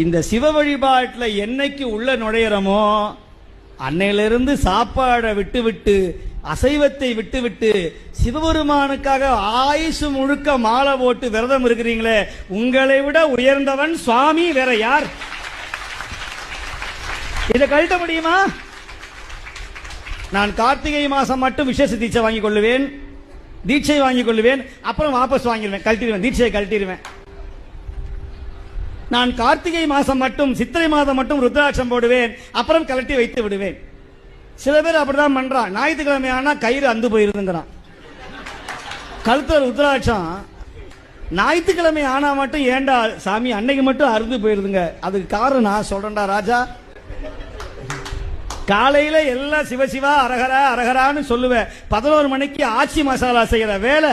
இந்த சிவ வழிபாட்டில் என்னைக்கு உள்ள நுழையிறமோ அன்னையிலிருந்து சாப்பாடை விட்டு விட்டு அசைவத்தை விட்டு விட்டு சிவபெருமானுக்காக ஆயுசு முழுக்க மாலை போட்டு விரதம் இருக்கிறீங்களே உங்களை விட உயர்ந்தவன் சுவாமி வேற யார்? இதை கழட்ட முடியுமா? நான் கார்த்திகை மாசம் மட்டும் விசேஷ தீட்சை வாங்கிக் கொள்ளுவேன் தீட்சை வாங்கிக் கொள்ளுவேன் அப்புறம் வாபஸ் வாங்கிடுவேன் கழட்டிடுவேன் தீட்சையை கழட்டிடுவேன். நான் கார்த்திகை மாசம் மட்டும் சித்திரை மாதம் மட்டும் ருத்ராட்சம் போடுவேன் அப்புறம் கலட்டி வைத்து விடுவேன். சில பேர் அப்படிதான் பண்றான் ஞாயிற்றுக்கிழமை ஆனா கயிறு அந்து போயிருதுங்கிறான். கழுத்துல ருத்ராட்சம். ஞாயிற்றுக்கிழமை ஆனா மட்டும் ஏண்டா சாமி அன்னைக்கு மட்டும் அறுந்து போயிருதுங்க. அதுக்கு காரணம் நான் சொல்றேன்டா ராஜா. காலையில எல்லாம் சிவசிவா அரகரா அரகரான்னு சொல்லுவேன். பதினோரு மணிக்கு ஆச்சி மசாலா செய்யற வேலை.